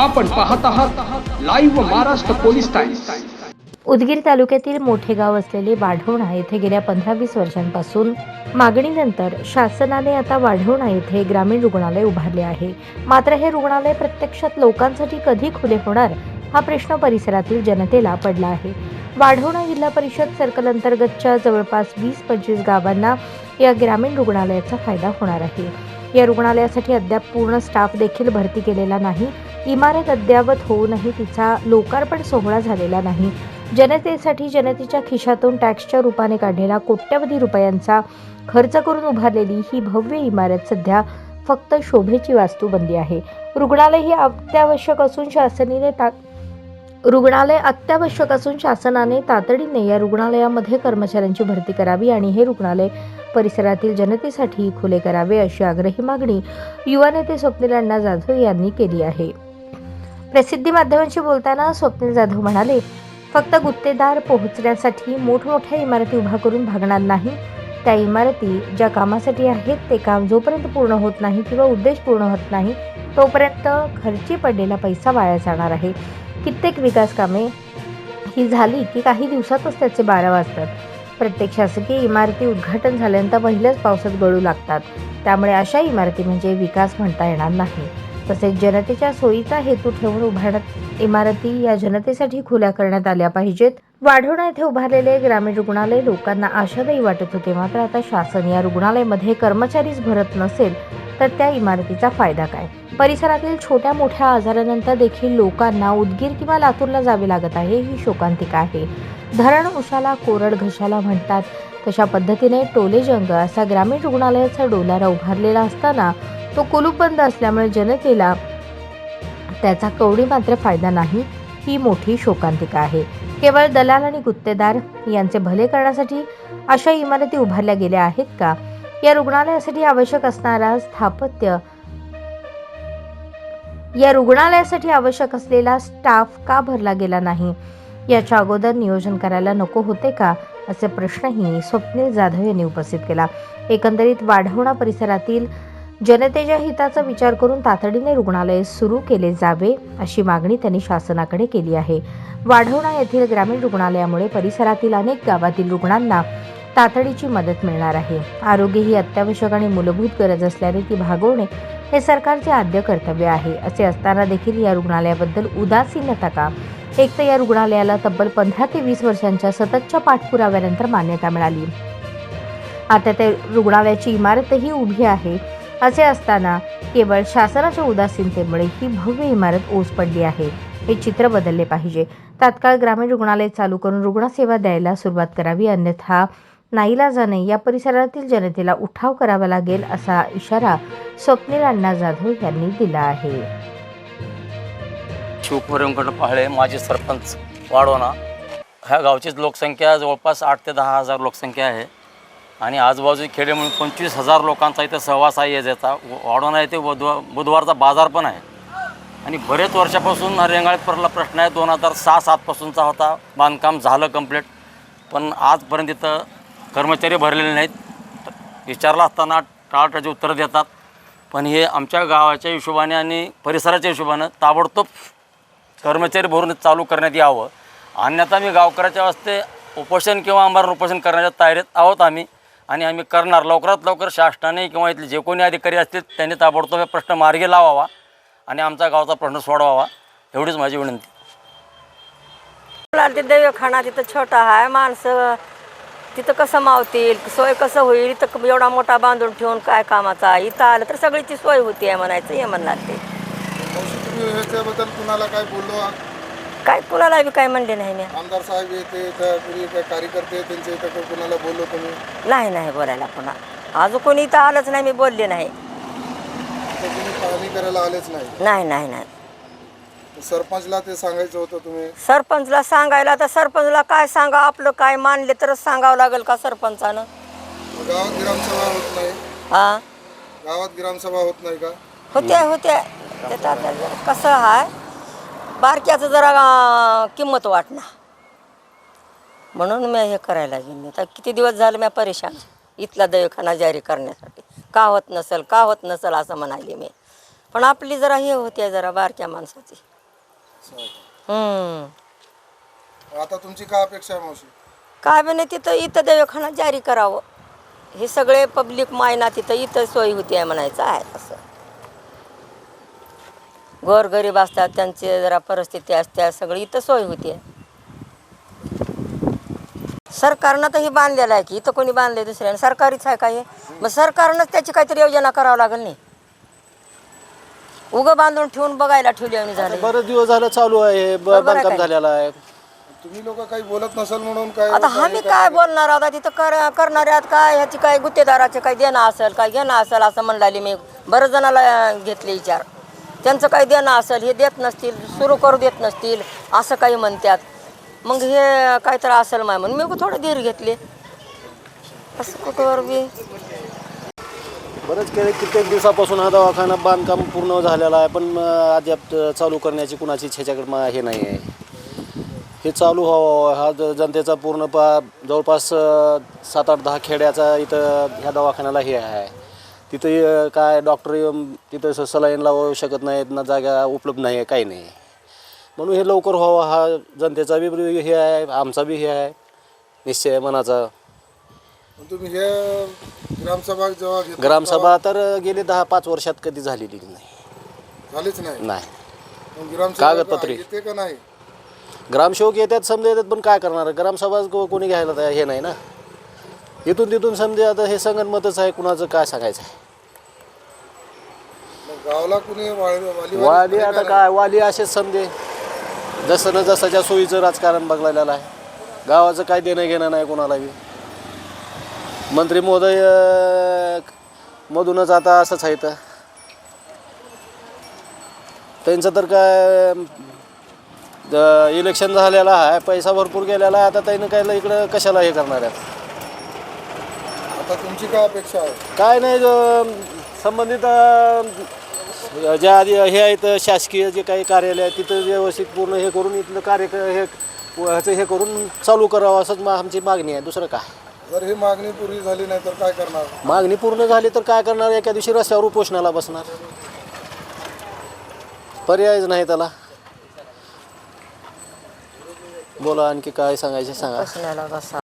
आपण पाहत आहात live Maharashtra police times Udgir तालुक्यातील मोठे गाव असलेले वाढवणा येथे गेल्या पंधरा वीस वर्षांपासून मागणीनंतर शासनाने आता वाढवणा येथे ग्रामीण रुग्णालय उभारले आहे. मात्र हे रुग्णालय प्रत्यक्षात लोकांसाठी कधी खुले होणार हा प्रश्न परिसरातील जनतेला पडला आहे. वाढवणा जिल्हा परिषद सर्कल अंतर्गतच्या जवळपास वीस पंचवीस गावांना या ग्रामीण रुग्णालयाचा फायदा होणार आहे. या रुग्णालयासाठी अद्याप पूर्ण स्टाफ देखील भरती केलेला नाही. इमारत अद्यावत होऊनही तिचा लोकार्पण सोहळा झालेला नाही. जनतेसाठी जनतेच्या खिशातून टॅक्सच्या रूपाने काढलेला कोट्यवधी रुपयांचा खर्च करून उभारलेली ही भव्य इमारत सध्या फक्त शोभेची वास्तू बनली आहे. रुग्णालय ही अत्यावश्यक असून शासनाने ता रुग्णालय अत्यावश्यक असून शासनाने तातडीने या रुग्णालयामध्ये कर्मचाऱ्यांची भरती करावी आणि हे रुग्णालय परिसरातील जनतेसाठी खुले करावे अशी आग्रही मागणी युवा नेते स्वप्नील अण्णा जाधव यांनी केली आहे. प्रसिद्धी माध्यमांशी बोलताना स्वप्नील जाधव म्हणाले फक्त गुत्तेदार पोहोचण्यासाठी मोठमोठ्या इमारती उभा करून भागणार नाही. त्या इमारती ज्या कामासाठी आहेत ते काम जोपर्यंत पूर्ण होत नाही किंवा उद्देश पूर्ण होत नाही तोपर्यंत खर्ची पडलेला पैसा वाया जाणार आहे. कित्येक विकास कामे ही झाली की काही दिवसातच त्याचे बारा वाजतात. प्रत्येक शासकीय इमारती उद्घाटन झाल्यानंतर पहिल्याच पावसात गळू लागतात. त्यामुळे अशा इमारती म्हणजे विकास म्हणता येणार नाही. तसेच जनतेच्या सोयीचा हेतू ठेवून उभारण्यात इमारती या जनतेसाठी खुल्या करण्यात आल्या पाहिजेत. वाढवणा येथे उभारलेले ग्रामीण रुग्णालय लोकांना आशादायी वाटत होते. मात्र आता शासन या रुग्णालयामध्ये कर्मचारीच भरत नसेल तर त्या इमारतीचा फायदा काय? परिसरातील छोट्या मोठ्या आजारानंतर देखील लोकांना उदगीर किंवा लातूरला जावे लागत आहे ही शोकांतिका आहे. धरण उशाला कोरड घशाला म्हणतात. तशा पद्धतीने टोलेजंग असा ग्रामीण रुग्णालयाचा डोलारा उभारलेला असताना तो कुलूपंद असल्यामुळे जनतेला त्याचा कवडी मात्र फायदा नाही ही मोठी शोकांतिका आहे. केवळ दलाल आणि गुत्तेदार यांचे भले करण्यासाठी अशा इमारती उभारल्या गेल्या आहेत का? या रुग्णालयासाठी आवश्यक असणारा स्थापत्य या रुग्णालयासाठी आवश्यक असलेला स्टाफ का भरला गेला नाही? याच्या अगोदर नियोजन करायला नको होते का? असे प्रश्नही स्वप्नील जाधव यांनी उपस्थित केला. एकंदरीत वाढवणा परिसरातील जनतेच्या हिताचा विचार करून तातडीने रुग्णालय सुरू केले जावे अशी मागणी त्यांनी शासनाकडे केली आहे. वाढवणा येथील ग्रामीण रुग्णालयामुळे परिसरातील अनेक गावातील रुग्णांना तातडीची मदत मिळणार आहे. आरोग्य ही अत्यावश्यक आणि मूलभूत गरज असल्याने ती भागवणे हे सरकारचे आद्य कर्तव्य आहे. असे असताना देखील या रुग्णालयाबद्दल उदासीनता का? एक तर या रुग्णालयाला तब्बल पंधरा ते वीस वर्षांच्या सततच्या पाठपुराव्यानंतर मान्यता मिळाली. आता त्या रुग्णालयाची इमारतही उभी आहे. असे असताना केवळ शासनाच्या उदासीनतेमुळे ही भव्य इमारत ओस पडली आहे. हे चित्र बदलले पाहिजे. तात्काळ ग्रामीण रुग्णालय चालू करून रुग्णसेवा द्यायला सुरुवात करावी अन्यथा नाईलाजाने या परिसरातील जनतेला उठाव करावा लागेल असा इशारा स्वप्नील अण्णा जाधव यांनी दिला आहे. शिवकुमार पहाळे माजी सरपंच वाढवणा ह्या गावचीच लोकसंख्या जवळपास आठ ते दहा हजार लोकसंख्या आहे. आणि आजूबाजू खेडे म्हणून पंचवीस हजार लोकांचा इथं सहवास आहे याचा वाढवणा येथे बुधवार बुधवारचा बाजार पण आहे. आणि बरेच वर्षापासून हा प्रश्न आहे दोन हजार सहा सातपासूनचा होता बांधकाम झालं कंप्लीट पण आजपर्यंत इथं कर्मचारी भरलेले नाहीत. विचारला असताना टाळटाची उत्तरं देतात. पण हे आमच्या गावाच्या हिशोबाने आणि परिसराच्या हिशोबानं ताबडतोब कर्मचारी भरून चालू करण्यात यावं. अन्यथा मी गावकऱ्याच्या वास्ते उपोषण किंवा आमरण उपोषण करण्याच्या तयारीत आहोत आम्ही. आणि आम्ही करणार. लवकरात लवकर शासनाने किंवा इथले जे कोणी अधिकारी असतील त्यांनी ताबडतोब हे प्रश्न मार्गी लावावा आणि आमचा गावचा प्रश्न सोडवावा. एवढीच माझी विनंती. ते देवखाना तिथं छोटा आहे माणसं तिथं कसं मावतील? सोय कसं होईल? इथं एवढा मोठा बांधून ठेवून काय कामाचा? इथं आलं तर सगळीची सोय होती आहे म्हणायचं हे म्हणणार ते. कुणाला काय बोललो? काय कुणाला बी काय म्हणले नाही मी. आमदार साहेब येते इथं कुणी काय कार्यकर्ते त्यांच्या इथं काही कुणाला बोललो तुम्ही नाही नाही बोलायला पुन्हा. अजून कोणी इथं आलंच नाही मी बोलले नाही. तर तुम्ही पाहणी करायला आलेच नाही. नाही नाही सरपंचला ते सांगायचं होतं तुम्ही? सरपंचला सांगायला तर सरपंचला काय सांगा आपलं काय मानले तरच सांगावं लागेल का सरपंचानं? मग गावात ग्रामसभा होत नाही. हां? गावात ग्रामसभा होत नाही का? होते होते ते आता कसं आहे बारक्याचं जरा अं, किंमत वाटणार. म्हणून मी हे करायला गेले. तर किती दिवस झाले मी परेशान? इथला दवाखाना जारी करण्यासाठी. का होत नसेल का होत नसेल असं म्हणाले मी. पण आपली जरा हे होते जरा बारक्या माणसाची? हम्म. आता तुमची काय अपेक्षा आहे मावशी? काय बी नाही तिथं इथं दवाखाना जारी करावं. हे सगळे पब्लिक मायना तिथं इथं सोय होती आहे म्हणायचं आहे असं. गोरगरीब असतात त्यांची जरा परिस्थिती असते सगळी इथं सोय होती. सरकारनं तर हे बांधलेलं आहे की इथं कोणी बांधले दुसऱ्याने? सरकारीच आहे का हे? मग सरकारनंच त्याची काहीतरी योजना करावं लागेल नाही उगं बांधून ठेवून बघायला ठेवली झालं. बरेच दिवस झालं चालू आहे ब- बरोबर आहे बांधकाम काय? झालेलं आहे. तुम्ही लोक काही बोलत नसेल म्हणून काय आता आम्ही काय बोलणार? आता तिथं कर करणाऱ्यात काय? ह्याची काय गुत्तेदाराचे काय देणं असेल काय घेणं असेल असं म्हणलाली मी. बरं जणाला घेतले विचार. त्यांचं काही देणं असेल हे देत नसतील सुरू करू देत नसतील असं काही म्हणतात. मग हे काय तर असेल माय म्हणून. मी थोडं धीर घेतले. असं कुठवर बी? बरंच काही कित्येक दिवसापासून हा दवाखाना बांधकाम पूर्ण झालेला आहे पण अद्याप चालू करण्याची कुणाची ह्याच्याकडे मा- हे नाही आहे. हे चालू व्हावं हा ज- जनतेचा पूर्ण पा जवळपास सात आठ दहा खेड्याचा इथं ह्या दवाखान्याला हे आहे. तिथं काय डॉक्टर येऊन तिथं स- सलाईन लावू शकत नाहीत ना जागा उपलब्ध नाही आहे काही नाही. म्हणून हे लवकर व्हावं हा जनतेचा बी हे आहे आमचा बी हे आहे निश्चय मनाचा. तुम्ही हे ग्रामसभा जेव्हा घेतला ग्रामसभा तर गेली दहा पाच वर्षात कधी झालेली नाही. तेव्हा झालीच नाही? नाही. मग ग्रामसभा कागदपत्री. येते का नाही? ग्रामसेवक येतात समजा येतात पण काय करणार? ग्रामसभा को- कोणी घ्यायला तयार हे नाही ना? इथून तिथून समजा आता हे संगनमतच आहे कुणाचं काय सांगायचं आहे? मग गावाला कुणी वाली वाली वाली आता काय? वाली असेच समजे. जसं न जसाच्या सोयीचं राजकारण बघलेलं आहे. गावाचं काय देणं घेणं नाही कोणाला बी मंत्री महोदय अं, मधूनच आता असंच आहे तर त्यांचं तर काय अं, इलेक्शन झालेलं आहे पैसा भरपूर गेलेला आहे आता त्यानं काय इकडं कशाला हे करणार आहेत? आता तुमची काय अपेक्षा आहे? काय नाही जो संबंधित अ, ज्या आधी हे आहेत शासकीय जे काही कार्यालय आहे तिथं व्यवस्थित पूर्ण हे करून इथलं कार्य क- हे ह्याचं हे करून चालू करावं असंच मा आमची मागणी आहे. दुसरं काय? जर ही मागणी पूर्ण झाली नाही तर काय करणार? मागणी पूर्ण झाली तर काय करणार? एका दिवशी रस्त्यावर उपोषणाला बसणार. पर्यायच नाही त्याला. बोला आणखी काय सांगायचे सांगा. बसण्याला बसा.